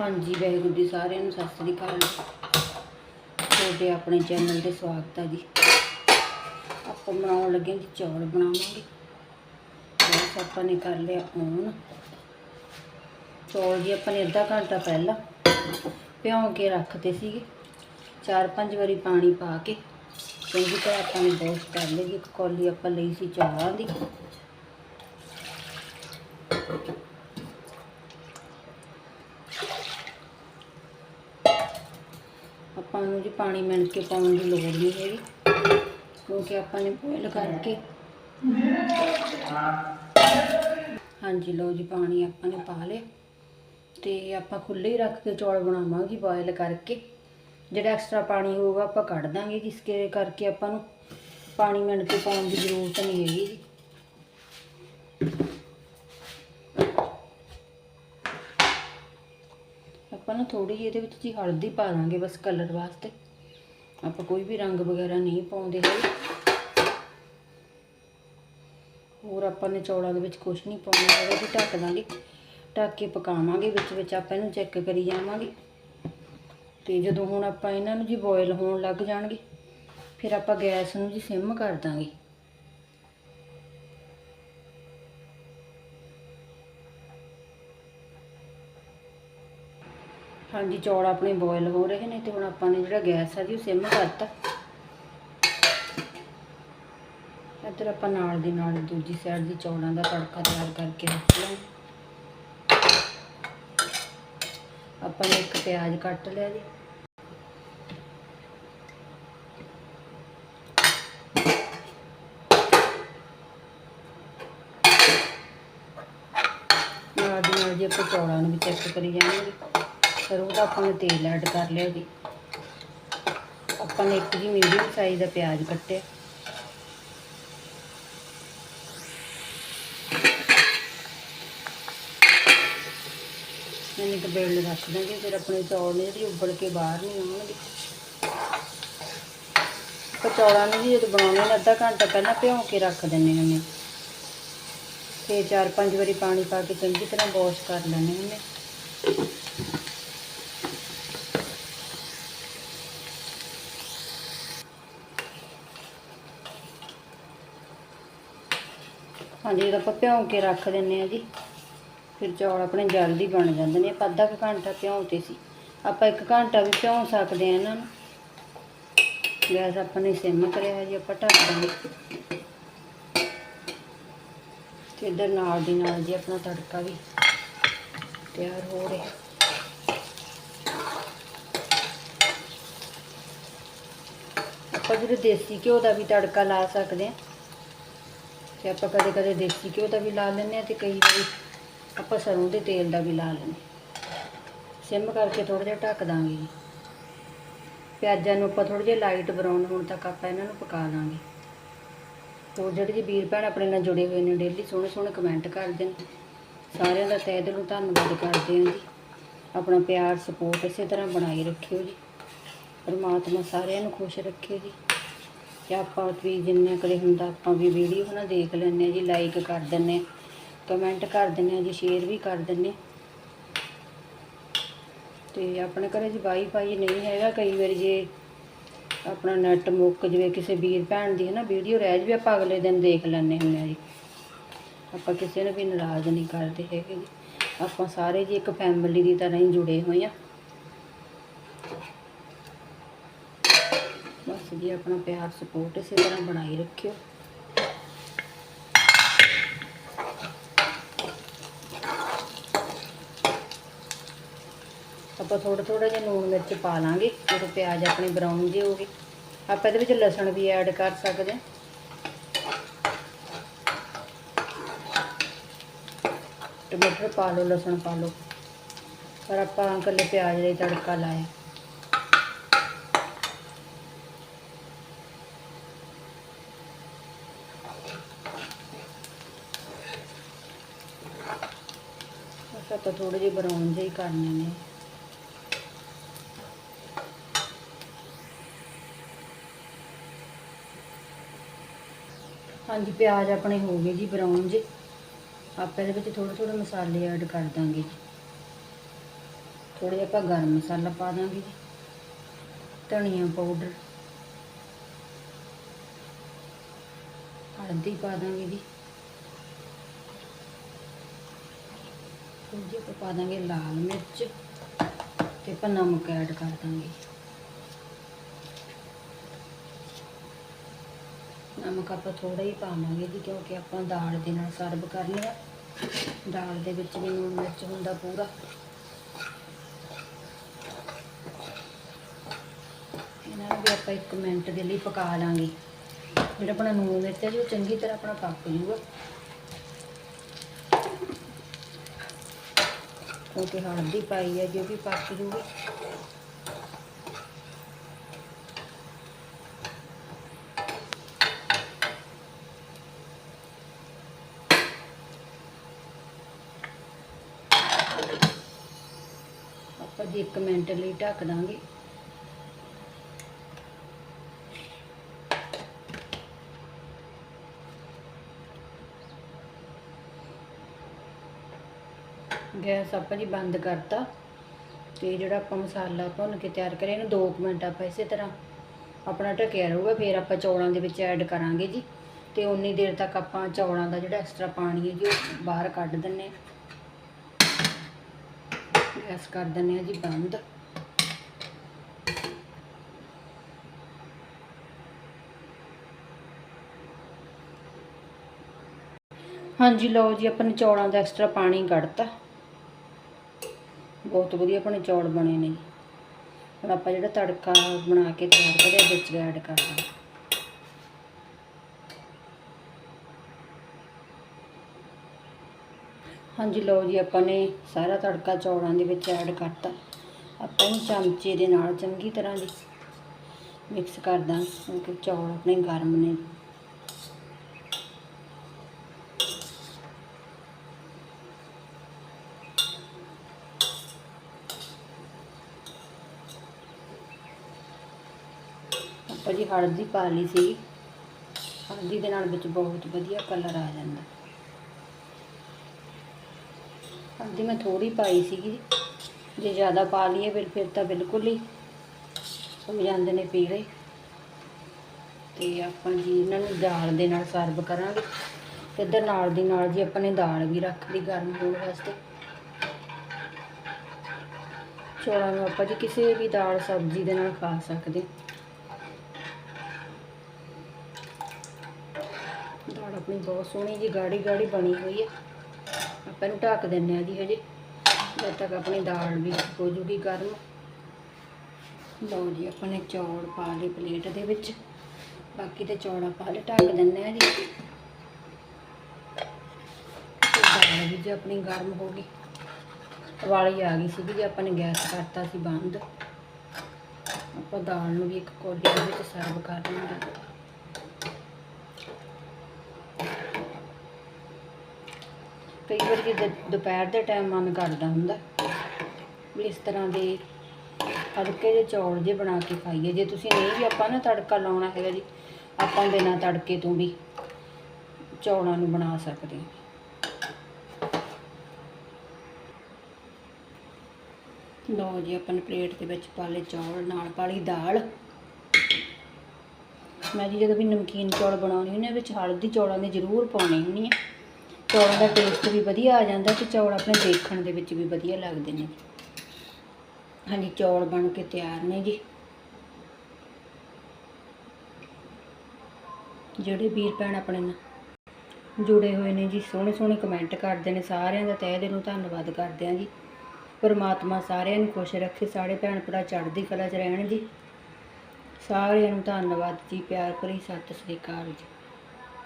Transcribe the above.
ਹਾਂਜੀ, ਵਾਹਿਗੁਰੂ ਜੀ ਸਾਰਿਆਂ ਨੂੰ ਸਤਿ ਸ੍ਰੀ ਅਕਾਲ। ਤੁਹਾਡੇ ਆਪਣੇ ਚੈਨਲ ਤੇ ਸਵਾਗਤ ਹੈ ਜੀ। ਆਪਾਂ ਬਣਾਉਣ ਲੱਗੇ ਹਾਂ ਜੀ, ਚੌਲ ਬਣਾਵਾਂਗੇ। ਗੈਸ ਆਪਾਂ ਨੇ ਕਰ ਲਿਆ ਔਨ ਚੌਲ ਜੀ, ਆਪਾਂ ਨੇ ਅੱਧਾ ਘੰਟਾ ਪਹਿਲਾਂ ਭਿਉਂ ਕੇ ਰੱਖਤੇ ਸੀਗੇ। ਚਾਰ ਪੰਜ ਵਾਰੀ ਪਾਣੀ ਪਾ ਕੇ ਚੰਗੀ ਤਰ੍ਹਾਂ ਆਪਾਂ ਨੇ ਵਾਸ਼ ਕਰ ਲਈ। ਇੱਕ ਕੌਲੀ ਆਪਾਂ ਲਈ ਸੀ ਚੌਲਾਂ ਦੀ। ਆਪਾਂ ਨੂੰ ਜੀ ਪਾਣੀ ਮਿਲ ਕੇ ਪਾਉਣ ਦੀ ਲੋੜ ਨਹੀਂ ਹੈਗੀ, ਕਿਉਂਕਿ ਆਪਾਂ ਨੇ ਬੋਇਲ ਕਰਕੇ ਹਾਂਜੀ ਲਓ ਜੀ ਪਾਣੀ ਆਪਾਂ ਨੇ ਪਾ ਲਿਆ, ਤੇ ਆਪਾਂ ਖੁੱਲੇ ਹੀ ਰੱਖ ਕੇ ਚੌਲ ਬਣਾਵਾਂਗੇ ਬੋਇਲ ਕਰਕੇ। ਜਿਹੜਾ ਐਕਸਟਰਾ ਪਾਣੀ ਹੋਊਗਾ ਆਪਾਂ ਕੱਢ ਦਾਂਗੇ, ਜਿਸ ਕਰਕੇ ਆਪਾਂ ਨੂੰ ਪਾਣੀ ਮਿਣ ਕੇ ਪਾਉਣ ਦੀ ਜ਼ਰੂਰਤ ਨਹੀਂ ਹੈਗੀ ਜੀ। ਆਪਾਂ ਨਾ ਥੋੜੀ ਜਿਹੀ ਇਹਦੇ ਵਿੱਚ ਜੀ ਹਲਦੀ ਪਾ ਦਾਂਗੇ ਬਸ ਕਲਰ ਵਾਸਤੇ। ਆਪਾਂ ਕੋਈ ਵੀ ਰੰਗ ਵਗੈਰਾ ਨਹੀਂ ਪਾਉਂਦੇ ਹੈਗੇ। ਹੋਰ ਆਪਾਂ ਨੇ ਚੌਲਾਂ ਦੇ ਵਿੱਚ ਕੁਝ ਨਹੀਂ ਪਾਉਣਾ ਹੈਗਾ ਜੀ ਢੱਕ ਦਾਂਗੇ। ਢੱਕ ਕੇ ਪਕਾਵਾਂਗੇ ਵਿੱਚ ਵਿੱਚ, ਆਪਾਂ ਇਹਨੂੰ ਚੈੱਕ ਕਰੀ ਜਾਵਾਂਗੇ। ਤੇ ਜਦੋਂ ਹੁਣ ਆਪਾਂ ਇਹਨਾਂ ਨੂੰ ਜੀ ਬੋਇਲ ਹੋਣ ਲੱਗ ਜਾਣਗੇ, ਫਿਰ ਆਪਾਂ ਗੈਸ ਨੂੰ ਜੀ ਸਿਮ ਕਰ ਦਾਂਗੇ। ਹਾਂਜੀ, ਚੌਲ ਆਪਣੇ ਬੋਇਲ ਹੋ ਰਹੇ ਨੇ ਤੇ ਹੁਣ ਆਪਾਂ ਨੇ ਜਿਹੜਾ ਗੈਸ ਆ ਜੀ ਉਹ ਸਿਮ ਕਰਤਾ। ਇੱਧਰ ਆਪਾਂ ਨਾਲ ਦੀ ਨਾਲ ਦੂਜੀ ਸਾਈਡ ਦੀ ਚੌਲਾਂ ਦਾ ਤੜਕਾ ਤਿਆਰ ਕਰਕੇ ਰੱਖ ਲਵਾਂਗੇ ਆਪਾਂ ਨੇ ਇੱਕ ਪਿਆਜ਼ ਕੱਟ ਲਿਆ ਜੀ। ਨਾਲ ਦੀ ਨਾਲ ਜੀ ਆਪਾਂ ਚੌਲਾਂ ਨੂੰ ਵੀ ਚੈੱਕ ਕਰੀ ਜਾਵਾਂਗੇ। ਫਿਰ ਉਹਦਾ ਆਪਾਂ ਨੇ ਤੇਲ ਐਡ ਕਰ ਲਿਆ ਜੀ। ਆਪਾਂ ਨੇ ਇੱਕ ਜੀ ਮੀਡੀਅਮ ਸਾਈਜ਼ ਦਾ ਪਿਆਜ਼ ਕੱਟਿਆ। ਇਹਨੂੰ ਤਾਂ ਰੱਖ ਦਾਂਗੇ, ਫਿਰ ਆਪਣੇ ਚੌਲ ਨੇ ਜਿਹੜੀ ਉਬਲ ਕੇ ਬਾਹਰ ਨਹੀਂ ਆਉਣਗੇ ਆਪਾਂ ਚੌਲਾਂ ਨੂੰ ਵੀ ਜਦੋਂ ਬਣਾਉਣੇ ਨੇ ਅੱਧਾ ਘੰਟਾ ਪਹਿਲਾਂ ਭਿਉਂ ਕੇ ਰੱਖ ਦਿੰਦੇ ਹੁੰਦੇ ਹਾਂ ਤੇ ਚਾਰ ਪੰਜ ਵਾਰੀ ਪਾਣੀ ਪਾ ਕੇ ਚੰਗੀ ਤਰ੍ਹਾਂ ਵਾਸ਼ ਕਰ ਲੈਣੇ ਹੁੰਦੇ ਹਾਂਜੀ ਜਦੋਂ ਆਪਾਂ ਭਿਉਂ ਕੇ ਰੱਖ ਦਿੰਨੇ ਆ ਜੀ, ਫਿਰ ਚੌਲ ਆਪਣੇ ਜਲਦੀ ਬਣ ਜਾਂਦੇ ਨੇ। ਆਪਾਂ ਅੱਧਾ ਕੁ ਘੰਟਾ ਭਿਉਂਤੇ ਸੀ। ਆਪਾਂ ਇੱਕ ਘੰਟਾ ਵੀ ਭਿਉਂ ਸਕਦੇ ਆ ਇਹਨਾਂ ਨੂੰ। ਗੈਸ ਆਪਾਂ ਨੇ ਸਿਮ ਕਰਿਆ ਜੀ, ਆਪਾਂ ਢੱਕ ਦਾਂਗੇ ਤੇ ਇੱਧਰ ਨਾਲ ਦੀ ਨਾਲ ਜੀ ਆਪਣਾ ਤੜਕਾ ਵੀ ਤਿਆਰ ਹੋ ਰਿਹਾ। ਆਪਾਂ ਜਿਹੜੇ ਦੇਸੀ ਘਿਓ ਦਾ ਵੀ ਤੜਕਾ ਲਾ ਸਕਦੇ ਆ ਤੇ ਆਪਾਂ ਕਦੇ ਕਦੇ ਦੇਸੀ ਘਿਓ ਦਾ ਵੀ ਲਾ ਲੈਂਦੇ ਆ ਤੇ ਕਈ ਵਾਰੀ ਆਪਾਂ ਸਰੋਂ ਦੇ ਤੇਲ ਦਾ ਵੀ ਲਾ ਲੈਂਦੇ ਸਿਮ ਕਰਕੇ ਥੋੜਾ ਜਿਹਾ ਢੱਕ ਦਾਂਗੇ ਜੀ। ਪਿਆਜ਼ਾਂ ਨੂੰ ਆਪਾਂ ਥੋੜਾ ਜਿਹਾ ਲਾਈਟ ਬਰਾਊਨ ਹੋਣ ਤੱਕ ਆਪਾਂ ਇਹਨਾਂ ਨੂੰ ਪਕਾ ਦਾਂਗੇ। ਹੋਰ ਜਿਹੜੇ ਜੀ ਵੀਰ ਭੈਣ ਆਪਣੇ ਨਾਲ ਜੁੜੇ ਹੋਏ ਨੇ ਡੇਲੀ ਸੋਹਣੇ ਸੋਹਣੇ ਕਮੈਂਟ ਕਰਦੇ ਨੇ। ਸਾਰਿਆਂ ਦਾ ਤਹਿ ਦਿਲੋਂ ਧੰਨਵਾਦ ਕਰਦੇ ਹਾਂ ਜੀ। ਆਪਣਾ ਪਿਆਰ ਸਪੋਰਟ ਇਸੇ ਤਰ੍ਹਾਂ ਬਣਾਈ ਰੱਖਿਓ ਜੀ। ਪਰਮਾਤਮਾ ਸਾਰਿਆਂ ਨੂੰ ਖੁਸ਼ ਰੱਖੇ ਜੀ। ਕਿ ਆਪਾਂ ਵੀ ਜਿੰਨੇ ਕਦੇ ਹੁੰਦਾ, ਆਪਾਂ ਵੀ ਵੀਡੀਓ ਨਾ ਦੇਖ ਲੈਂਦੇ ਹਾਂ ਜੀ ਲਾਈਕ ਕਰ ਦਿੰਦੇ ਹਾਂ ਕਮੈਂਟ ਕਰ ਦਿੰਦੇ ਹਾਂ ਜੀ ਸ਼ੇਅਰ ਵੀ ਕਰ ਦਿੰਦੇ ਹਾਂ। ਤੇ ਆਪਣੇ ਘਰੇ ਜੀ ਵਾਈਫਾਈ ਨਹੀਂ ਹੈਗਾ, ਕਈ ਵਾਰੀ ਜੇ ਆਪਣਾ ਨੈਟ ਮੁੱਕ ਜਵੇ, ਕਿਸੇ ਵੀਰ ਭੈਣ ਦੀ ਹੈ ਨਾ ਵੀਡੀਓ ਰਹਿ ਜਵੇ, ਆਪਾਂ ਅਗਲੇ ਦਿਨ ਦੇਖ ਲੈਂਦੇ ਹੁੰਦੇ ਆ ਜੀ। ਆਪਾਂ ਕਿਸੇ ਨੂੰ ਵੀ ਨਾਰਾਜ਼ ਨਹੀਂ ਕਰਦੇ ਹੈਗੇ ਜੀ। ਆਪਾਂ ਸਾਰੇ ਜੀ ਇੱਕ ਫੈਮਿਲੀ ਦੀ ਤਰ੍ਹਾਂ ਹੀ ਜੁੜੇ ਹੋਏ ਆ ਤੁਸੀਂ ਜੀ ਆਪਣਾ ਪਿਆਰ ਸਪੋਰਟ ਇਸੇ ਤਰ੍ਹਾਂ ਬਣਾਈ ਰੱਖਿਓ। ਆਪਾਂ ਥੋੜਾ ਥੋੜਾ ਜਿਹਾ ਲੂਣ ਮਿਰਚ ਪਾ ਲਾਂਗੇ, ਜਦੋਂ ਪਿਆਜ਼ ਆਪਣੇ ਬਰਾਊਨ ਜਿਹੇ ਹੋ ਗਏ ਆਪਾਂ ਇਹਦੇ ਵਿੱਚ ਲਸਣ ਵੀ ਐਡ ਕਰ ਸਕਦੇ ਹਾਂ। ਟਮਾਟਰ ਪਾ ਲਓ, ਲਸਣ ਪਾ ਲਓ। ਪਰ ਆਪਾਂ ਇਕੱਲੇ ਪਿਆਜ਼ ਦਾ ਤੜਕਾ ਲਾਇਆ। ਬਸ ਆਪਾਂ ਥੋੜੇ ਜਿਹੇ ਬਰਾਊਨ ਜਿਹੇ ਹੀ ਕਰਨੇ ਨੇ। ਹਾਂਜੀ, ਪਿਆਜ਼ ਆਪਣੇ ਹੋ ਗਏ ਜੀ ਬਰਾਊਨ ਜੇ ਆਪਾਂ ਇਹਦੇ ਵਿੱਚ ਥੋੜੇ ਥੋੜੇ ਮਸਾਲੇ ਐਡ ਕਰ ਦਾਂਗੇ ਜੀ। ਥੋੜਾ ਜਿਹਾ ਆਪਾਂ ਗਰਮ ਮਸਾਲਾ ਪਾ ਦਾਂਗੇ ਜੀ। ਧਨੀਆ ਪਾਊਡਰ ਹਲਦੀ ਪਾ ਦਾਂਗੇ ਜੀ। ਥੋੜੀ ਜਿਹੀ ਆਪਾਂ ਪਾ ਦਾਂਗੇ ਲਾਲ ਮਿਰਚ ਤੇ ਆਪਾਂ ਨਮਕ ਐਡ ਕਰ ਦਾਂਗੇ। ਨਮਕ ਆਪਾਂ ਥੋੜਾ ਹੀ ਪਾਵਾਂਗੇ ਜੀ ਕਿਉਂਕਿ ਆਪਾਂ ਦਾਲ ਦੇ ਨਾਲ ਸਰਵ ਕਰਨੀ ਆ। ਦਾਲ ਦੇ ਵਿੱਚ ਵੀ ਲੂਣ ਮਿਰਚ ਹੁੰਦਾ ਪੂਰਾ। ਇਹਨਾਂ ਨੂੰ ਵੀ ਆਪਾਂ 1 ਮਿੰਟ ਦੇ ਲਈ ਪਕਾ ਲਾਂਗੇ। ਜਿਹੜਾ ਆਪਣਾ ਲੂਣ ਮਿਰਚ ਹੈ ਜੀ, ਉਹ ਚੰਗੀ ਤਰ੍ਹਾਂ ਆਪਣਾ ਪੱਕ ਜੂਗਾ। ਕਿਉਂਕਿ ਹਲਦੀ ਪਾਈ ਹੈ ਜੋ ਵੀ ਪੱਕ ਜੂਗੀ। ਆਪਾਂ ਜੀ 1 ਮਿੰਟ ਲਈ ਢੱਕ ਦਾਂਗੇ। ਗੈਸ ਆਪਾਂ ਜੀ ਬੰਦ ਕਰਤਾ। ਤੇ ਜਿਹੜਾ ਆਪਾਂ ਮਸਾਲਾ ਭੁੰਨ ਕੇ ਤਿਆਰ ਕਰਿਆ, ਇਹਨੂੰ 2 ਮਿੰਟ ਆਪਾਂ ਇਸੇ ਤਰ੍ਹਾਂ ਆਪਣਾ ਢੱਕਿਆ ਰਹੂਗਾ, ਫਿਰ ਆਪਾਂ ਚੌਲਾਂ ਦੇ ਵਿੱਚ ਐਡ ਕਰਾਂਗੇ ਜੀ। ਤੇ ਉਨੀ ਦੇਰ ਤੱਕ ਆਪਾਂ ਚੌਲਾਂ ਦਾ ਜਿਹੜਾ ਐਕਸਟਰਾ ਪਾਣੀ ਹੈ ਜੀ, ਉਹ ਬਾਹਰ ਕੱਢ ਦਿੰਨੇ ਆ। ਗੈਸ ਕਰ ਦਿੰਨੇ ਆ ਜੀ ਬੰਦ। ਹਾਂਜੀ ਲਓ ਜੀ, ਆਪਾਂ ਨੇ ਚੌਲਾਂ ਦਾ ਐਕਸਟਰਾ ਪਾਣੀ ਕੱਢਤਾ। ਬਹੁਤ ਵਧੀਆ ਆਪਣੇ ਚੌਲ ਬਣੇ ਨੇ। ਹੁਣ ਆਪਾਂ ਜਿਹੜਾ ਤੜਕਾ ਬਣਾ ਕੇ ਤਿਆਰ ਕਰਿਆ ਵਿੱਚ ਐਡ ਕਰ ਦਾਂਗੇ ਹਾਂਜੀ, ਲਓ ਜੀ, ਆਪਾਂ ਨੇ ਸਾਰਾ ਤੜਕਾ ਚੌਲਾਂ ਦੇ ਵਿੱਚ ਐਡ ਕਰਤਾ। ਆਪਾਂ ਇਹਨੂੰ ਚਮਚੇ ਦੇ ਨਾਲ ਚੰਗੀ ਤਰ੍ਹਾਂ ਜੀ ਮਿਕਸ ਕਰ ਦਾਂ ਕਿਉਂਕਿ ਚੌਲ ਆਪਣੇ ਗਰਮ ਨੇ। ਹਲਦੀ ਪਾ ਲਈ ਸੀ। ਹਲਦੀ ਦੇ ਨਾਲ ਵਿੱਚ ਬਹੁਤ ਵਧੀਆ ਕਲਰ ਆ ਜਾਂਦਾ। ਹਲਦੀ ਮੈਂ ਥੋੜੀ ਪਾਈ ਸੀਗੀ। ਜੇ ਜ਼ਿਆਦਾ ਪਾ ਲਈਏ ਫਿਰ ਫਿਰ ਤਾਂ ਬਿਲਕੁਲ ਹੀ ਹੋ ਜਾਂਦੇ ਨੇ ਪੀਲੇ। ਤੇ ਆਪਾਂ ਜੀ ਇਹਨਾਂ ਨੂੰ ਦਾਲ ਦੇ ਨਾਲ ਸਰਵ ਕਰਾਂਗੇ। ਤੇ ਇੱਧਰ ਨਾਲ ਦੀ ਨਾਲ ਜੀ ਆਪਾਂ ਨੇ ਦਾਲ ਵੀ ਰੱਖ ਲਈ ਗਰਮ ਹੋਣ ਵਾਸਤੇ। ਚੌਲਾਂ ਨੂੰ ਆਪਾਂ ਜੀ ਕਿਸੇ ਵੀ ਦਾਲ ਸਬਜ਼ੀ ਦੇ ਨਾਲ ਖਾ ਸਕਦੇ ਦਾਲ ਆਪਣੀ ਬਹੁਤ ਸੋਹਣੀ ਜੀ ਗਾੜੀ ਗਾੜੀ ਬਣੀ ਹੋਈ ਹੈ ਆਪਾਂ ਇਹਨੂੰ ਢੱਕ ਦਿੰਨੇ ਆ ਜੀ ਹਜੇ। ਜਦ ਤੱਕ ਆਪਣੀ ਦਾਲ ਵੀ ਹੋ ਜੂਗੀ ਗਰਮ। ਲਓ ਜੀ, ਆਪਾਂ ਨੇ ਚੌਲ ਪਾ ਲਏ ਪਲੇਟ ਦੇ ਵਿੱਚ। ਬਾਕੀ ਤੇ ਚੌਲ ਆਪਾਂ ਹਲੇ ਢੱਕ ਦਿੰਨੇ ਆ ਜੀ। ਦਾਲ ਵੀ ਜੀ ਆਪਣੀ ਗਰਮ ਹੋ ਗਈ। ਵਾਲੀ ਆ ਗਈ ਸੀਗੀ ਜੀ, ਆਪਾਂ ਨੇ ਗੈਸ ਕਰਤਾ ਸੀ ਬੰਦ। ਆਪਾਂ ਦਾਲ ਨੂੰ ਵੀ ਇੱਕ ਕੋਲੀ ਦੇ ਵਿੱਚ ਸਰਵ ਕਰ ਲਾਂਗੇ ਕਈ ਵਾਰ ਜੇ ਦੁਪਹਿਰ ਦੇ ਟਾਈਮ ਮਨ ਕਰਦਾ ਹੁੰਦਾ। ਵੀ ਇਸ ਤਰ੍ਹਾਂ ਦੇ ਹਲਕੇ ਜਿਹੇ ਚੌਲ ਜੇ ਬਣਾ ਕੇ ਖਾਈਏ। ਜੇ ਤੁਸੀਂ ਨਹੀਂ ਵੀ ਆਪਾਂ ਨਾ ਤੜਕਾ ਲਾਉਣਾ ਹੈਗਾ ਜੀ, ਆਪਾਂ ਬਿਨਾਂ ਤੜਕੇ ਤੋਂ ਵੀ ਚੌਲਾਂ ਨੂੰ ਬਣਾ ਸਕਦੇ ਹਾਂ। ਲਓ ਜੀ, ਆਪਾਂ ਨੇ ਪਲੇਟ ਦੇ ਵਿੱਚ ਪਾ ਲਏ ਚੌਲ, ਨਾਲ ਪਾ ਲਈ ਦਾਲ। ਮੈਂ ਜੀ ਜਦੋਂ ਵੀ ਨਮਕੀਨ ਚੌਲ ਬਣਾਉਣੀ ਹੁੰਦੀ ਆ, ਵਿੱਚ ਹਲਦੀ ਚੌਲਾਂ ਦੀ ਜ਼ਰੂਰ ਪਾਉਣੀ ਹੁੰਦੀ ਆ। ਚੌਲਾਂ ਦਾ ਟੇਸਟ ਵੀ ਵਧੀਆ ਆ ਜਾਂਦਾ ਤੇ ਚੌਲ ਆਪਣੇ ਦੇਖਣ ਦੇ ਵਿੱਚ ਵੀ ਵਧੀਆ ਲੱਗਦੇ ਨੇ। ਹਾਂਜੀ, ਚੌਲ ਬਣ ਕੇ ਤਿਆਰ ਨੇ ਜੀ। ਜਿਹੜੇ ਵੀਰ ਭੈਣ ਆਪਣੇ ਨਾਲ ਜੁੜੇ ਹੋਏ ਨੇ ਜੀ, ਸੋਹਣੇ ਸੋਹਣੇ ਕਮੈਂਟ ਕਰਦੇ ਨੇ, ਸਾਰਿਆਂ ਦਾ ਤਹਿ ਦਿਲੋਂ ਧੰਨਵਾਦ ਕਰਦੇ ਹਾਂ ਜੀ। ਪਰਮਾਤਮਾ ਸਾਰਿਆਂ ਨੂੰ ਖੁਸ਼ ਰੱਖੇ, ਸਾਰੇ ਭੈਣ ਭਰਾ ਚੜ੍ਹਦੀ ਕਲਾ 'ਚ ਰਹਿਣ ਜੀ। ਸਾਰਿਆਂ ਨੂੰ ਧੰਨਵਾਦ ਜੀ, ਪਿਆਰ ਭਰੀ ਸਤਿ ਸ੍ਰੀ ਅਕਾਲ ਜੀ।